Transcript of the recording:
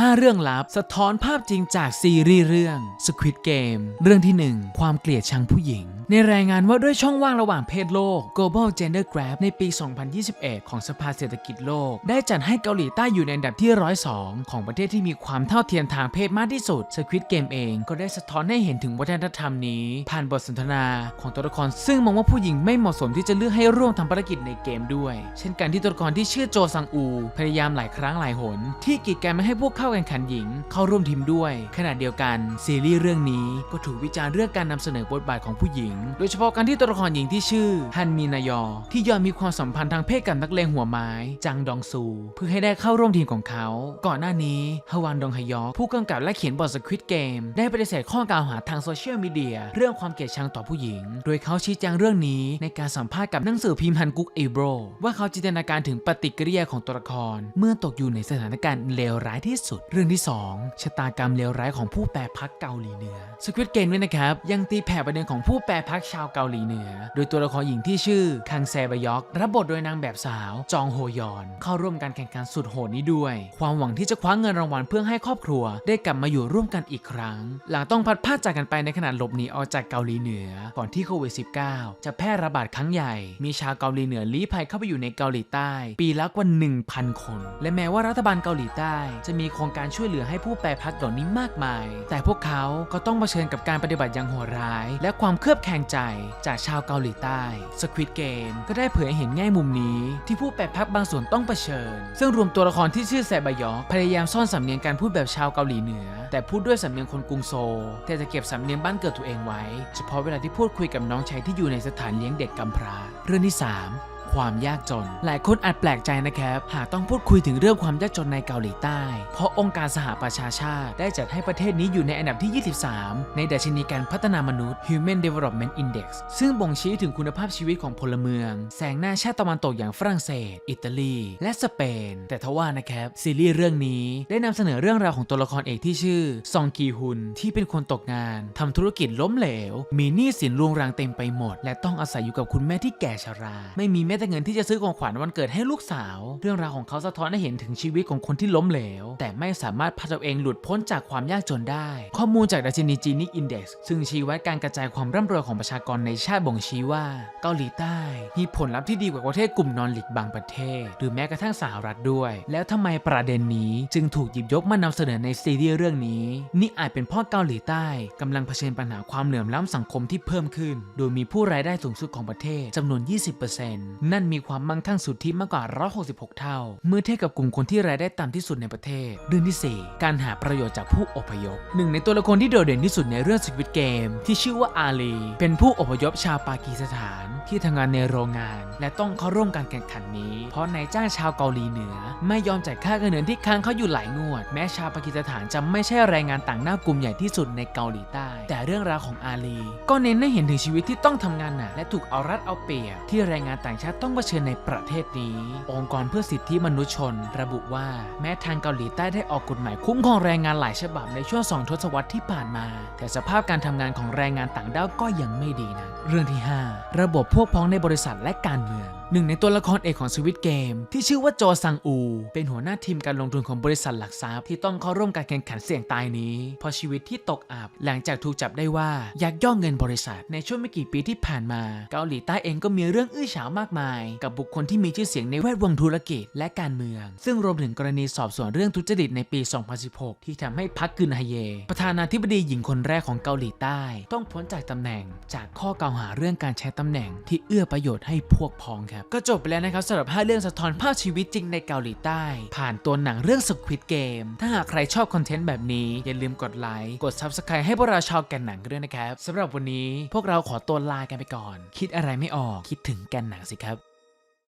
5 เรื่องลับ สะท้อนภาพจริงจากซีรีส์เรื่อง Squid Game เรื่องที่ 1 ความเกลียดชังผู้หญิง ในรายงานว่าด้วยช่องว่างระหว่างเพศโลก Global Gender Gap ในปี 2021 ของสภาเศรษฐกิจโลก ได้จัดให้เกาหลีใต้อยู่ในอันดับที่ 102 ของประเทศที่มีความเท่าเทียมทางเพศมากที่สุด Squid Game เองก็ได้สะท้อนให้เห็นถึงวัฒนธรรมนี้ ผ่านบทสนทนาของตัวละครซึ่งมองว่าผู้หญิงไม่เหมาะสมที่จะเลือกให้ร่วมทำภารกิจในเกมด้วย เช่นการที่ตัวละครที่ชื่อโจซังอู พยายามหลายครั้งหลายหน ที่กีดกันไม่ให้พวกเข้าแข่งขันหญิงเข้าร่วมทีมด้วย ขณะเดียวกัน ซีรีส์เรื่องนี้ก็ถูกวิจารณ์เรื่องการนำเสนอบทบาทของผู้หญิง โดยเฉพาะการที่ตัวละครหญิงที่ชื่อฮันมีนายอ ที่ยอมมีความสัมพันธ์ทางเพศกับนักเลงหัวไม้ จังดองซู เพื่อให้ได้เข้าร่วมทีมของเขา ก่อนหน้านี้ฮวานดองฮยอผู้กำกับและเขียนบทสควิตเกมได้ปฏิเสธข้อกล่าวหาทางโซเชียลมีเดียเรื่องความเกลียดชังต่อผู้หญิง โดยเขาชี้แจงเรื่องนี้ในการสัมภาษณ์กับหนังสือพิมพ์ฮันกุกเอโบรว่าเขาจินตนาการถึงปฏิกิริยาของตัวละคร เมื่อตกอยู่ในสถานการณ์เลวร้ายที่สุดเรื่องที่ 2 ชะตากรรมเลวร้ายของผู้แปรพักเกาหลีเหนือสควิตเกมด้วยนะครับ ยังตีแผ่ประเด็นของผู้แปรพักชาวเกาหลีเหนือ โดยตัวละครหญิงที่ชื่อคังแซบยอกรับบทโดยนางแบบสาว จองโฮยอน เข้าร่วมการแข่งขันสุดโหดนี้ด้วย ความหวังที่จะคว้าเงินรางวัลเพื่อให้ครอบครัว ได้กลับมาอยู่ร่วมกันอีกครั้ง หลังต้องพัดพลาดจากกันไปในขณะหลบหนีออกจากเกาหลีเหนือ ก่อนที่โควิด -19 จะแพร่ระบาดครั้งใหญ่ มีชาวเกาหลีเหนือลี้ภัยเข้าไปอยู่ในเกาหลีใต้ ปีละกว่า 1,000 คน และแม้ว่ารัฐบาลเกาหลีใต้จะมีครงการช่วยเหลือให้ผู้แปรพักเหล่านี้มากมาย แต่พวกเขาก็ต้องเผชิญกับการปฏิบัติอย่างโหดร้าย และความเครือบแคลงใจจากชาวเกาหลีใต้ Squid Game ก็ได้เผยให้เห็นแง่มุมนี้ ที่ผู้แปรพักบางส่วนต้องเผชิญ ซึ่งรวมตัวละครที่ชื่อแซบยอกพยายามซ่อนสำเนียงการพูดแบบชาวเกาหลีเหนือ แต่พูดด้วยสำเนียงคนกรุงโซลแต่จะเก็บสำเนียงบ้านเกิดตัวเองไว้ เฉพาะเวลาที่พูดคุยกับน้องชายที่อยู่ในสถานเลี้ยงเด็กกำพร้าเรื่องที่ 3 ความยากจน หลายคนอาจแปลกใจนะครับ หากต้องพูดคุยถึงเรื่องความยากจนในเกาหลีใต้ เพราะองค์การสหประชาชาติ ได้จัดให้ประเทศนี้อยู่ในอันดับที่ 23 ในดัชนีการพัฒนามนุษย์ Human Development Index ซึ่งบ่งชี้ถึงคุณภาพชีวิตของพลเมืองแซงหน้าชาติตะวันตกอย่างฝรั่งเศส อิตาลี และสเปน แต่ทว่านะครับซีรีส์เรื่องนี้ได้นำเสนอเรื่องราวของตัวละครเอกที่ชื่อซองกีฮุนที่เป็นคนตกงานทำธุรกิจล้มเหลว มีหนี้สินรุงรังเต็มไปหมด และต้องอาศัยอยู่กับคุณแม่ที่แก่ชรา ไม่มีแม้แต่เงินที่จะซื้อของขวัญวันเกิดให้ลูกสาว เรื่องราวของเขาสะท้อนให้เห็นถึงชีวิตของคนที่ล้มเหลว แต่ไม่สามารถพาตัวเองหลุดพ้นจากความยากจนได้ ข้อมูลจากดัชนีจีนิกอินเด็กซ์ซึ่งชี้วัดการกระจายความร่ำรวยของประชากรในชาติบ่งชี้ว่า เกาหลีใต้มีผลลัพธ์ที่ดีกว่าประเทศกลุ่มนอนหลีกบางประเทศ หรือแม้กระทั่งสหรัฐด้วย แล้วทำไมประเด็นนี้จึงถูกหยิบยกมานำเสนอในซีรีส์เรื่องนี้ นี่อาจเป็นเพราะเกาหลีใต้กำลังเผชิญปัญหาความเหลื่อมล้ำสังคมที่เพิ่มขึ้น โดยมีผู้รายได้สูงสุดของประเทศจำนวน 20%นั่นมีความมั่งคั่งสุทธิมากกว่า 166 เท่า เมื่อเทียบกับกลุ่มคนที่รายได้ต่ำที่สุดในประเทศ เรื่องที่ 4 การหาประโยชน์จากผู้อพยพ หนึ่งในตัวละครที่โดดเด่นที่สุดในเรื่อง Squid Game ที่ชื่อว่าอาลี เป็นผู้อพยพชาวปากีสถานที่ทำงานในโรงงาน และต้องเข้าร่วมการแข่งขันนี้ เพราะนายจ้างชาวเกาหลีเหนือ ไม่ยอมจ่ายค่าเงินเดือนที่ค้างเขาอยู่หลายงวด แม้ชาวปากีสถานจะไม่ใช่แรงงานต่างด้าวกลุ่มใหญ่ที่สุดในเกาหลีใต้ แต่เรื่องราวของอาลี ก็เน้นให้เห็นถึงชีวิตที่ต้องทำงานหนักและถูกเอารัดเอาเปรียบที่แรงงานต่างชาติต้องเผชิญในประเทศนี้ องค์กรเพื่อสิทธิมนุษยชน ระบุว่าแม้ทางเกาหลีใต้ได้ออกกฎหมายคุ้มครองแรงงานหลายฉบับในช่วงสองทศวรรษที่ผ่านมา แต่สภาพการทำงานของแรงงานต่างด้าวก็ยังไม่ดีนะ เรื่องที่ 5 ระบบพวกพ้องในบริษัทและการเมือง หนึ่งในตัวละครเอกของสวิตเกม ที่ชื่อว่าโจซังอู เป็นหัวหน้าทีมการลงทุนของบริษัทหลักทรัพย์ที่ต้องเข้าร่วมการแข่งขันเสี่ยงตายนี้ เพราะชีวิตที่ตกอับหลังจากถูกจับได้ว่ายักย่อกเงินบริษัท ในช่วงไม่กี่ปีที่ผ่านมา เกาหลีใต้เองก็มีเรื่องอื้อฉาวมากมาย กับบุคคลที่มีชื่อเสียงในแวดวงธุรกิจและการเมือง ซึ่งรวมถึงกรณีสอบสวนเรื่องทุจริตในปี 2016 ที่ทำให้พักกึนฮเย ประธานาธิบดีหญิงคนแรกของเกาหลีใต้ ต้องพ้นจากตำแหน่ง จากข้อกล่าวหาเรื่องการใช้ตำแหน่งที่เอื้อประโยชน์ให้พวกพ้องครับก็จบไปแล้วนะครับสำหรับ 5 เรื่องสะท้อนภาพชีวิตจริงในเกาหลีใต้ ผ่านตัวหนังเรื่อง Squid Game ถ้าหากใครชอบคอนเทนต์แบบนี้ อย่าลืมกดไลค์กด Subscribe ให้พวกเราชาวแกนหนังกันด้วยนะครับสำหรับวันนี้พวกเราขอตัวลากันไปก่อน คิดอะไรไม่ออกคิดถึงแกนหนังสิครับ